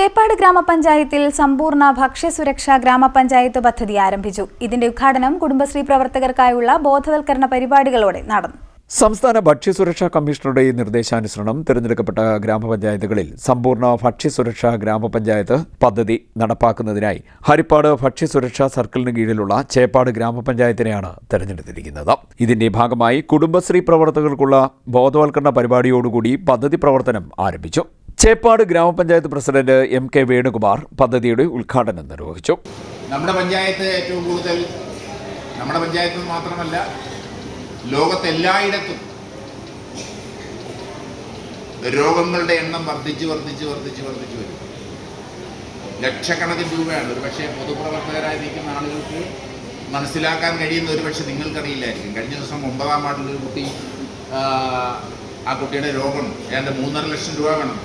ചേപ്പാട് ഗ്രാമപഞ്ചായത്തിൽ സമ്പൂർണ ഭക്ഷ്യസുരക്ഷാ ഗ്രാമപഞ്ചായത്ത് പദ്ധതി ആരംഭിച്ചു. ഇതിന്റെ ഉദ്ഘാടനം കുടുംബശ്രീ പ്രവർത്തകർക്കായുള്ള ബോധവൽക്കരണ പരിപാടികളോടെ നടന്നു. സംസ്ഥാന ഭക്ഷ്യസുരക്ഷാ കമ്മീഷണറുടെ നിർദ്ദേശാനുസരണം തിരഞ്ഞെടുക്കപ്പെട്ട ഗ്രാമപഞ്ചായത്തുകളിൽ സമ്പൂർണ ഭക്ഷ്യസുരക്ഷാ ഗ്രാമപഞ്ചായത്ത് പദ്ധതി നടപ്പാക്കുന്നതിനായി ഹരിപ്പാട് ഭക്ഷ്യസുരക്ഷാ സർക്കിളിന് കീഴിലുള്ള ചേപ്പാട് ഗ്രാമപഞ്ചായത്തിനെയാണ് തെരഞ്ഞെടുത്തിരിക്കുന്നത്. ഇതിന്റെ ഭാഗമായി കുടുംബശ്രീ പ്രവർത്തകർക്കുള്ള ബോധവൽക്കരണ പരിപാടിയോടുകൂടി പദ്ധതി പ്രവർത്തനം ആരംഭിച്ചു. ചേപ്പാട് ഗ്രാമപഞ്ചായത്ത് പ്രസിഡന്റ് എം കെ വേണുകുമാർ പദ്ധതിയുടെ ഉദ്ഘാടനം നിർവഹിച്ചു. നമ്മുടെ പഞ്ചായത്ത് ഏറ്റവും കൂടുതൽ നമ്മുടെ പഞ്ചായത്ത് മാത്രമല്ല ലോകത്തെല്ലായിടത്തും രോഗങ്ങളുടെ എണ്ണം വർദ്ധിച്ച് വർദ്ധിച്ച് വർദ്ധിച്ച് വർദ്ധിച്ച് വരും. ലക്ഷക്കണക്കിന് രൂപയാണ്. ഒരു പക്ഷേ പൊതുപ്രവർത്തകരായിരിക്കുന്ന ആളുകൾക്ക് മനസ്സിലാക്കാൻ കഴിയുന്ന ഒരു പക്ഷേ നിങ്ങൾക്കറിയില്ലായിരിക്കും. കഴിഞ്ഞ ദിവസം ഒമ്പതാം ഒരു കുട്ടി ആ കുട്ടിയുടെ രോഗം ഏതാണ്ട് മൂന്നര ലക്ഷം രൂപ വേണം.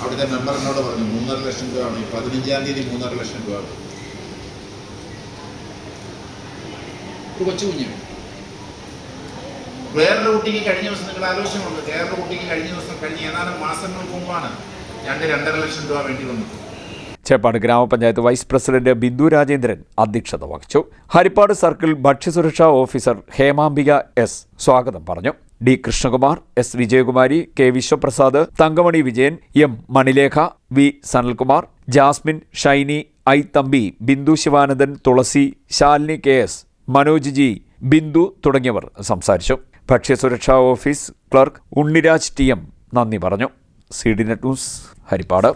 അവിടുത്തെ മെമ്പർ എന്നോട് പറഞ്ഞു മൂന്നര ലക്ഷം രൂപ വേണം. ഈ പതിനഞ്ചാം തീയതി മൂന്നര ലക്ഷം രൂപ ഒരു കൊച്ചു കുഞ്ഞു. വേറൊരു കുട്ടിക്ക് കഴിഞ്ഞ ദിവസം നിങ്ങൾ ആലോചിച്ചുകൊണ്ട് വേറൊരു കുട്ടിക്ക് കഴിഞ്ഞ ദിവസം കഴിഞ്ഞ ഏതാനും മാസങ്ങൾക്ക് മുമ്പാണ് രണ്ട് രണ്ടര ലക്ഷം രൂപ വേണ്ടി വന്നത് ചേപ്പാട് ഗ്രാമപഞ്ചായത്ത് വൈസ് പ്രസിഡന്റ് ബിന്ദു രാജേന്ദ്രൻ അധ്യക്ഷത വഹിച്ചു. ഹരിപ്പാട് സർക്കിൾ ഭക്ഷ്യസുരക്ഷാ ഓഫീസർ ഹേമാംബിക എസ് സ്വാഗതം പറഞ്ഞു. D Krishnakumar S Vijayakumari K Vishwaprasad Thankamani Vijayan M Manilekha V Sanalkumar Jasmine Shiny I Thampi Bindu Sivanandan Thulasi Shalini K S Manoj G Bindu തുടങ്ങിയവർ സംസാരിച്ചു. ഭക്ഷ്യസുരക്ഷാ office clerk Unniraj T M നന്ദി പറഞ്ഞു. C D net news Haripad.